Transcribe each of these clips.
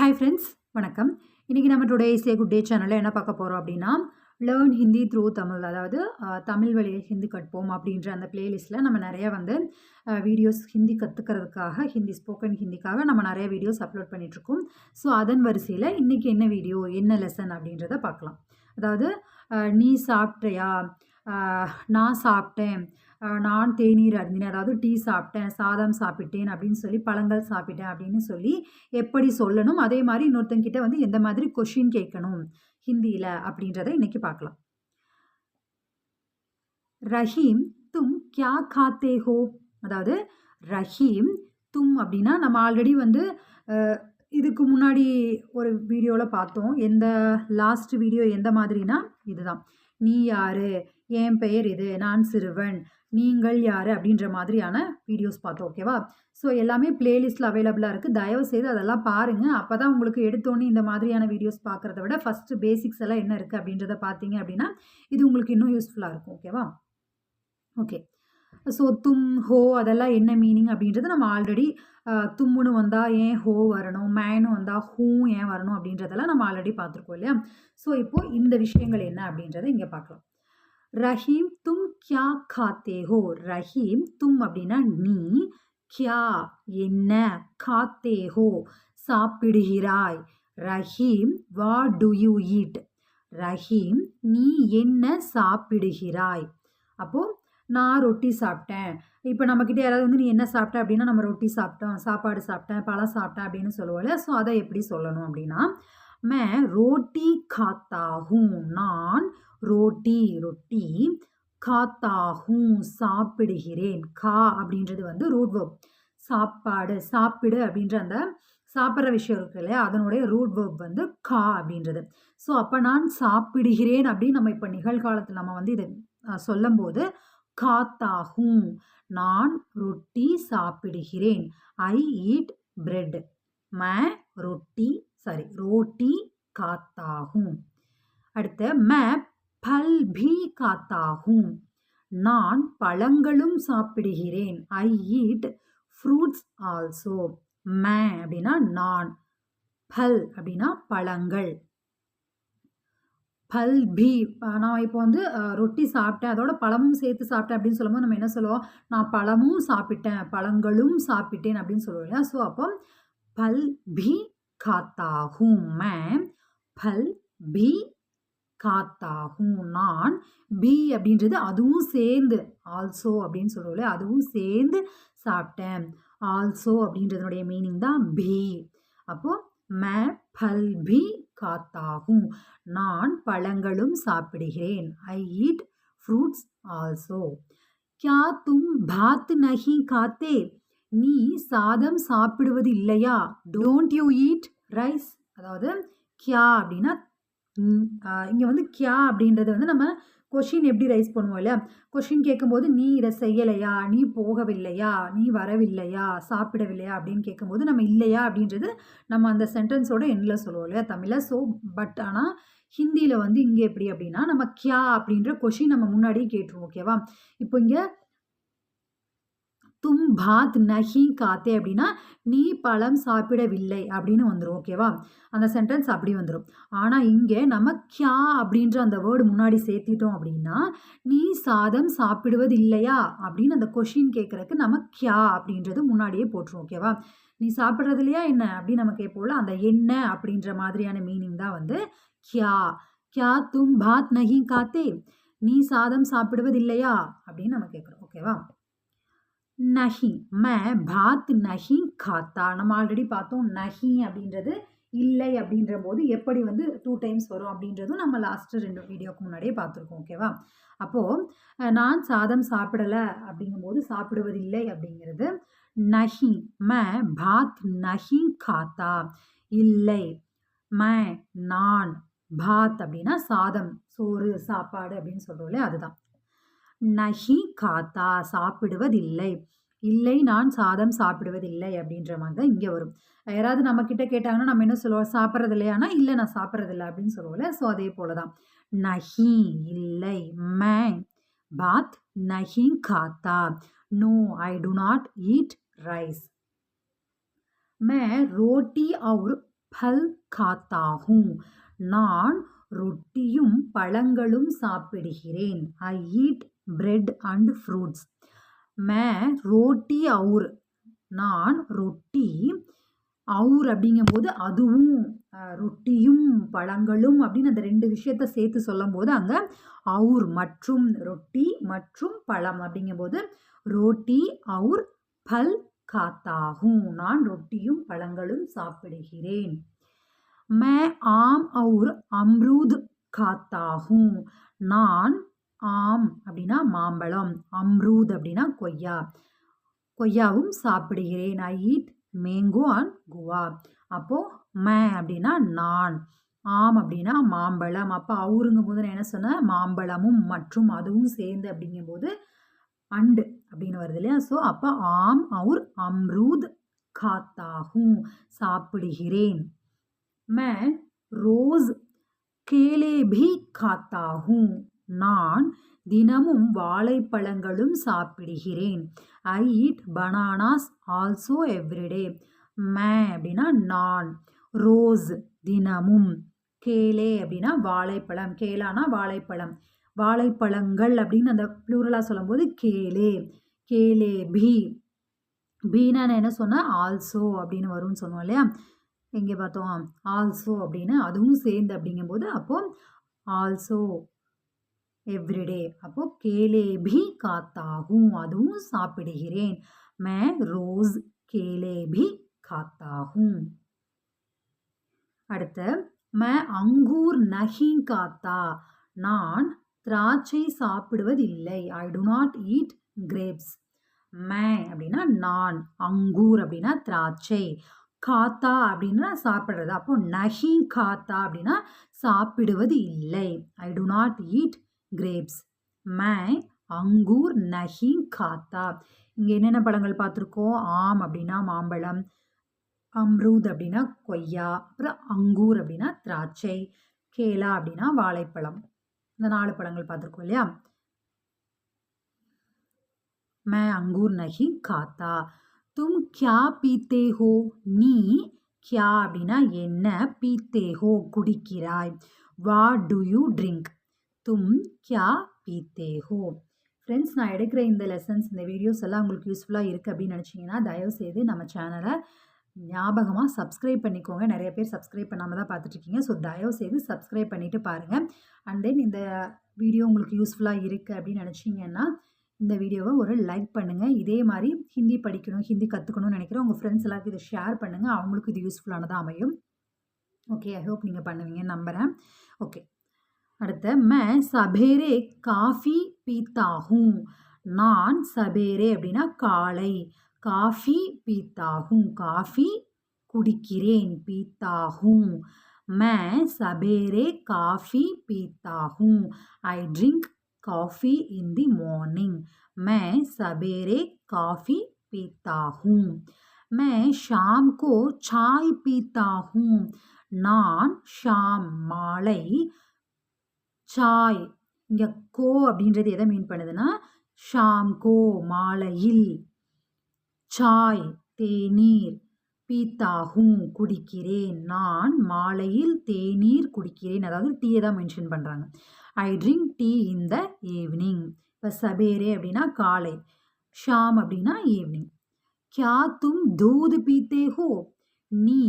Hi friends வணக்கம். இன்றைக்கி நம்ம டுடே இசே குட் டே சேனலில் என்ன பார்க்க போகிறோம் அப்படின்னா லேர்ன் ஹிந்தி த்ரூ தமிழ் அதாவது தமிழ் வழியை ஹிந்தி கற்போம் அப்படின்ற அந்த பிளேலிஸ்ட்டில் நம்ம நிறைய வந்து வீடியோஸ் ஹிந்தி கற்றுக்கிறதுக்காக ஹிந்தி ஸ்போக்கன் ஹிந்திக்காக நம்ம நிறைய வீடியோஸ் அப்லோட் பண்ணிகிட்ருக்கோம் ஸோ அதன் வரிசையில் இன்றைக்கி என்ன வீடியோ என்ன லெசன் அப்படின்றத பார்க்கலாம். அதாவது நீ சாப்பிட்றியா நான் சாப்பிட்டேன். நான் தேநீர் அருந்தினேன். அதாவது டீ சாப்பிட்டேன் சாதம் சாப்பிட்டேன் அப்படின்னு சொல்லி பழங்கள் சாப்பிட்டேன் அப்படின்னு சொல்லி எப்படி சொல்லணும்? அதே மாதிரி இன்னொருத்தங்கிட்ட வந்து எந்த மாதிரி கொஷின் கேட்கணும்? ஹிந்தியில் அப்படின்றத இன்னைக்கு பார்க்கலாம். ரஹீம் தும் கியா காத்தே ஹோ? அதாவது ரஹீம் தும் அப்படின்னா நம்ம ஆல்ரெடி வந்து இதுக்கு முன்னாடி ஒரு வீடியோவில் பார்த்தோம். எந்த லாஸ்ட் வீடியோ எந்த மாதிரினா இதுதான். நீ யாரு? என் பெயர் இது. நான் சிறுவன். நீங்கள் யார்? அப்படின்ற மாதிரியான வீடியோஸ் பார்த்தோம் ஓகேவா ஸோ எல்லாமே பிளேலிஸ்ட்டில் அவைலபிளாக இருக்குது தயவு செய்து அதெல்லாம் பாருங்கள் அப்போ தான் உங்களுக்கு எடுத்தோன்னே இந்த மாதிரியான வீடியோஸ் பார்க்குறத விட ஃபஸ்ட்டு பேசிக்ஸ் எல்லாம் என்ன இருக்குது அப்படின்றத பார்த்தீங்க அப்படின்னா இது உங்களுக்கு இன்னும் யூஸ்ஃபுல்லாக இருக்கும் ஓகேவா ஓகே ஸோ தும் ஹோ அதெல்லாம் என்ன மீனிங் அப்படின்றது நம்ம ஆல்ரெடி தும்முன்னு வந்தால் ஏன் ஹோ வரணும் மேனு வந்தால் ஹூ ஏன் வரணும் அப்படின்றதெல்லாம் நம்ம ஆல்ரெடி பார்த்துருக்கோம் இல்லையா? ஸோ இப்போது இந்த விஷயங்கள் என்ன அப்படின்றத இங்கே பார்க்கலாம். ரஹீம் தும் கியா காத்தே ஹோ? ரஹீம் தும் அப்படின்னா நீ கியா என்ன காத்தே ஹோ? சாப்பிடுகிறாய். ரஹீம் வா டு யூ ஈட் ரஹீம் நீ என்ன சாப்பிடுகிறாய்? அப்போது நான் ரொட்டி சாப்பிட்டேன். இப்போ நம்மக்கிட்ட யாராவது வந்து நீ என்ன சாப்பிட்ட? அப்படின்னா நம்ம ரொட்டி சாப்பிட்டோம் சாப்பாடு சாப்பிட்டேன் பழம் சாப்பிட்டேன் அப்படின்னு சொல்லுவோம்ல ஸோ அதை எப்படி சொல்லணும் அப்படின்னா மே ரோட்டி காத்தாகும். நான் ரோட்டி ரொட்டி காத்தாகும். சாப்பிடுகிறேன். கா அப்படின்றது வந்து ரூட் verb. சாப்பாடு சாப்பிடு அப்படின்ற அந்த சாப்பிட்ற விஷயம் இருக்கு இல்லையா? அதனுடைய ரூட் வேர்ப் வந்து கா அப்படின்றது. ஸோ அப்போ நான் சாப்பிடுகிறேன் அப்படின்னு நம்ம இப்போ நிகழ்காலத்தில் நம்ம வந்து இதை சொல்லும்போது காத்தாகும். நான் ரொட்டி சாப்பிடுகிறேன். ஐ ஈட் பிரெட் மே ரொட்டி சாரி ரோட்டி காத்தாகும். அடுத்த மே பல் பி காத்தாகும். நான் பழங்களும் சாப்பிடுகிறேன். ஐ ஈட் ஃப்ரூட்ஸ் ஆல்சோ மே அப்படின்னா நான். பல் அப்படின்னா பழங்கள். பல் பி நான் இப்போ வந்து ரொட்டி சாப்பிட்டேன். அதோட பழமும் சேர்த்து சாப்பிட்டேன் அப்படின்னு சொல்லும்போது நம்ம என்ன சொல்லுவோம்? நான் பழமும் சாப்பிட்டேன் பழங்களும் சாப்பிட்டேன் அப்படின்னு சொல்லுவோம் இல்லையா? ஸோ அப்போ பல் பி காத்தாகும். மே பல் பி காத்தாகும். நான் பி அப்படின்றது அதுவும் சேர்ந்து ஆல்சோ அப்படின்னு சொல்லுவோம் இல்லையா? அதுவும் சேர்ந்து சாப்பிட்டேன். ஆல்சோ அப்படின்றதுனுடைய மீனிங் தான் பி. அப்போது மே பல் பி காத்தாகும். நான் பழங்களும் சாப்பிடுகிறேன். ஐ ஈட் ஃப்ரூட்ஸ் ஆல்சோ கியா தும் பாத் நஹி காத்தே? நீ சாதம் சாப்பிடுவது இல்லையா டோன்ட் யூ ஈட் ரைஸ் அதாவது கியா அப்படின்னா இங்கே வந்து கியா அப்படின்றது வந்து நம்ம கொஷின் எப்படி ரைஸ் பண்ணுவோம் இல்லை கொஷின் கேட்கும்போது நீ இதை செய்யலையா? நீ போகவில்லையா? நீ வரவில்லையா? சாப்பிடவில்லையா? அப்படின்னு கேட்கும்போது நம்ம இல்லையா அப்படின்றது நம்ம அந்த சென்டென்ஸோட எண்ணில் சொல்லுவோம் இல்லையா? தமிழில். ஸோ பட் ஆனால் ஹிந்தியில் வந்து இங்கே எப்படி அப்படின்னா நம்ம கியா அப்படின்ற கொஷின் நம்ம முன்னாடியே கேட்டுருவோம் ஓகேவா இப்போ இங்கே தும் பாத் நஹி காத்தே அப்படின்னா நீ பழம் சாப்பிடவில்லை அப்படின்னு வந்துடும் ஓகேவா அந்த சென்டென்ஸ் அப்படி வந்துடும் ஆனால் இங்கே நம்ம கியா அப்படின்ற அந்த வேர்டு முன்னாடி சேர்த்திட்டோம் அப்படின்னா நீ சாதம் சாப்பிடுவது இல்லையா அப்படின்னு அந்த கொஷின் கேட்குறக்கு நம்ம கியா அப்படின்றது முன்னாடியே போட்டுரும் ஓகேவா நீ சாப்பிட்றது இல்லையா என்ன? அப்படின்னு நம்ம கேட்போம்ல அந்த என்ன அப்படின்ற மாதிரியான மீனிங் தான் வந்து கியா. கியா தும் பாத் நஹி காத்தே நீ சாதம் சாப்பிடுவது இல்லையா அப்படின்னு நம்ம கேட்குறோம் ஓகேவா நஹி மே பாத் நஹி காத்தா. நம்ம ஆல்ரெடி பார்த்தோம் நஹி அப்படின்றது இல்லை அப்படின்ற போது எப்படி வந்து டூ டைம்ஸ் வரும் அப்படின்றதும் நம்ம லாஸ்ட்டு ரெண்டு வீடியோக்கு முன்னாடியே பார்த்துருக்கோம் ஓகேவா அப்போது நான் சாதம் சாப்பிடலை அப்படிங்கும்போது சாப்பிடுவதில்லை அப்படிங்கிறது நஹி மே பாத் நஹி காத்தா. இல்லை மே நான் பாத் அப்படின்னா சாதம் சோறு சாப்பாடு அப்படின்னு சொல்கிறோம்ல அதுதான். நஹி காத்தா சாப்பிடுவதில்லை. இல்லை நான் சாதம் சாப்பிடுவதில்லை அப்படின்ற மாதிரி தான் இங்கே வரும். யாராவது நம்மக்கிட்ட கேட்டாங்கன்னா நம்ம என்ன சொல்லுவோம்? சாப்பிட்றது இல்லையானா இல்லை நான் சாப்பிட்றதில்ல அப்படின்னு சொல்லுவோம்ல. ஸோ அதே போல தான். நஹி இல்லை. மே பாத். நஹி காத்தா. No I do not eat rice. மே ரோட்டி அவுர் பல் காத்தாகும். நான் ரொட்டியும் பழங்களும் சாப்பிடுகிறேன். I eat bread and fruits மே ரோட்டி அவுர் நான் ரொட்டி அவுர் அப்படிங்கும்போது அதுவும் ரொட்டியும் பழங்களும் அப்படின்னு அந்த ரெண்டு விஷயத்த சேர்த்து சொல்லும்போது அங்கே அவுர் மற்றும் ரொட்டி மற்றும் பழம் அப்படிங்கும்போது ரோட்டி அவுர் பல் காத்தாகும். நான் ரொட்டியும் பழங்களும் சாப்பிடுகிறேன். மே ஆம் அவுர் அம்ரூத் காத்தாகும். நான் ஆம் அப்படின்னா மாம்பழம் அம்ரூத் அப்படின்னா கொய்யா. கொய்யாவும் சாப்பிடுகிறேன். I eat mango and guava அப்போது மே அப்படின்னா நான். ஆம் அப்படின்னா மாம்பழம். அப்போ அவருங்கும் போது நான் என்ன சொன்னேன்? மாம்பழமும் மற்றும் அதுவும் சேர்ந்து அப்படிங்கும்போது அண்டு அப்படின்னு வருது இல்லையா? ஸோ அப்போ ஆம் அவுர் அம்ரூத் காத்தாகும். சாப்பிடுகிறேன். மே ரோஸ் கேலே பி காத்தாகும். நான் தினமும் வாழைப்பழங்களும் சாப்பிடுகிறேன். I eat bananas also everyday மே அப்படின்னா நான் ரோஸ் தினமும். கேலே அப்படின்னா வாழைப்பழம். கேலானா வாழைப்பழம். வாழைப்பழங்கள் அப்படின்னு அந்த ப்ளூரலாக சொல்லும்போது கேலே கேலே பி. பீனா நான் என்ன சொன்னேன்? ஆல்சோ அப்படின்னு வரும்னு சொன்னோம் இல்லையா? எங்கே பார்த்தோம்? ஆல்சோ அப்படின்னு. அதுவும் சேர்ந்து அப்படிங்கும்போது அப்போது ஆல்சோ எவ்ரிடே அப்போது கேலே பி காத்தாகும் அதுவும் சாப்பிடுகிறேன். மே ரோஸ் கேலே பி காத்தாகும். அடுத்து மே அங்கூர் நஹி காத்தா. நான் திராட்சை சாப்பிடுவதில்லை. I do not eat grapes மே அப்படின்னா நான் அங்கூர் அப்படின்னா திராட்சை. காத்தா அப்படின்னா சாப்பிட்றது. அப்போ நஹி காத்தா அப்படின்னா சாப்பிடுவது இல்லை I do not eat grapes மே அங்கூர் நஹி காத்தா இங்கே என்னென்ன பழங்கள் பார்த்துருக்கோம்? ஆம் அப்படின்னா மாம்பழம் அம்ரூத் அப்படின்னா கொய்யா அப்புறம் அங்கூர் அப்படின்னா திராட்சை கேலா அப்படின்னா வாழைப்பழம். இந்த நாலு பழங்கள் பார்த்துருக்கோம் இல்லையா? மே அங்கூர் நகி காத்தா தும் கியா பீத்தே ஹோ நீ கியா அப்படின்னா என்ன? பீத்தே ஹோ குடிக்கிறாய். வா டு யூ ட்ரிங்க் தும் கியா பீத்தே ஹோ. ஃப்ரெண்ட்ஸ் நான் எடுக்கிற இந்த லெசன்ஸ் இந்த வீடியோஸ் எல்லாம் உங்களுக்கு யூஸ்ஃபுல்லாக இருக்குது அப்படின்னு நினச்சிங்கன்னா தயவுசெய்து நம்ம சேனலை ஞாபகமாக சப்ஸ்கிரைப் பண்ணிக்கோங்க. நிறைய பேர் சப்ஸ்கிரைப் பண்ணாமல் தான் பார்த்துட்ருக்கீங்க. ஸோ தயவுசெய்து சப்ஸ்கிரைப் பண்ணிவிட்டு பாருங்கள் அண்ட் தென் இந்த வீடியோ உங்களுக்கு யூஸ்ஃபுல்லாக இருக்குது அப்படின்னு நினச்சிங்கன்னா இந்த வீடியோவை ஒரு லைக் பண்ணுங்கள் இதே மாதிரி ஹிந்தி படிக்கணும் ஹிந்தி கற்றுக்கணும்னு நினைக்கிறேன். உங்கள் ஃப்ரெண்ட்ஸ் எல்லாருக்கும் இதை ஷேர் பண்ணுங்கள் அவங்களுக்கு இது யூஸ்ஃபுல்லானதாக அமையும். ஓகே ஐ ஹோப் நீங்கள் பண்ணுவீங்கன்னு நம்புகிறேன் ஓகே அடுத்த மே சபேரே காஃபி பீத்தாகும் நான் சபேரே அப்படின்னா காலை காஃபி பீத்தாகும் காஃபி குடிக்கிறேன் பீத்தாகும் மே சபேரே coffee பீத்தாகும் I drink coffee in the morning மே சபேரே காஃபி பீத்தாகும் மே ஷாம் கோ சாய் பீத்தாகும் நான் ஷாம் மாலை சாய். இங்கே கோ அப்படின்றது எதை மீன் பண்ணுதுன்னா ஷாம் கோ மாலையில் சாய் தேநீர். பீத்தாகும் குடிக்கிறேன். நான் மாலையில் தேநீர் குடிக்கிறேன். அதாவது டீயை தான் மென்ஷன் பண்ணுறாங்க I drink tea in the evening இப்போ சபேரே அப்படின்னா காலை. ஷாம் அப்படின்னா ஈவினிங் கியா தும் தூது பீத்தே ஹோ? நீ.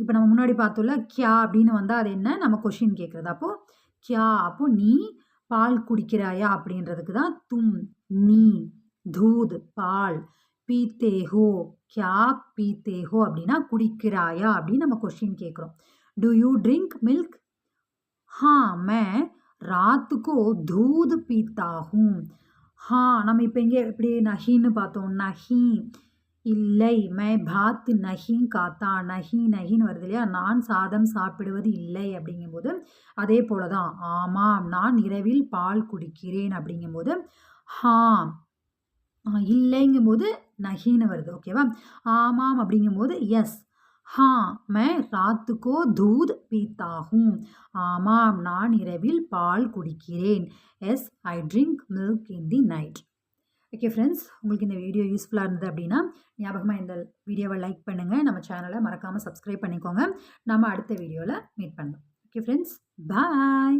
இப்போ நம்ம முன்னாடி பார்த்தோம்ல கியா அப்படின்னு வந்தால் அது என்ன? நம்ம கொஷின் கேட்குறது அப்போது கியா? அப்போ நீ பால் குடிக்கிறாயா? அப்படின்றதுக்கு தான் தும் நீ தூத் பால் பீத்தேஹோ கியா பீத்தேஹோ அப்படின்னா குடிக்கிறாயா? அப்படின்னு நம்ம கொஷின் கேட்குறோம். டு யூ ட்ரிங்க் மில்க் ஹா மே ராத்துக்கோ தூது பீத்தாகும். ஹா நம்ம இப்போ இங்கே எப்படி நஹின்னு பார்த்தோம் நஹி. இல்லை மை பாத் நஹி காத்தா நஹி நஹின்னு வருது இல்லையா? நான் சாதம் சாப்பிடுவது இல்லை அப்படிங்கும்போது அதே போல தான் ஆமாம் நான் இரவில் பால் குடிக்கிறேன் அப்படிங்கும்போது ஹாம் இல்லைங்கும்போது நஹின்னு வருது ஓகேவா? ஆமாம் அப்படிங்கும்போது எஸ் ஹா மே ராத்துக்கோ தூத் பீத்தாகும். ஆமாம் நான் இரவில் பால் குடிக்கிறேன். Yes I drink milk in the night okay friends உங்களுக்கு இந்த வீடியோ யூஸ்ஃபுல்லாக இருந்தது அப்படின்னா ஞாபகமாக இந்த வீடியோவை லைக் பண்ணுங்கள் நம்ம சேனலை மறக்காமல் சப்ஸ்கிரைப் பண்ணிக்கோங்க. நம்ம அடுத்த வீடியோவில் மீட் பண்ணலாம். Okay friends bye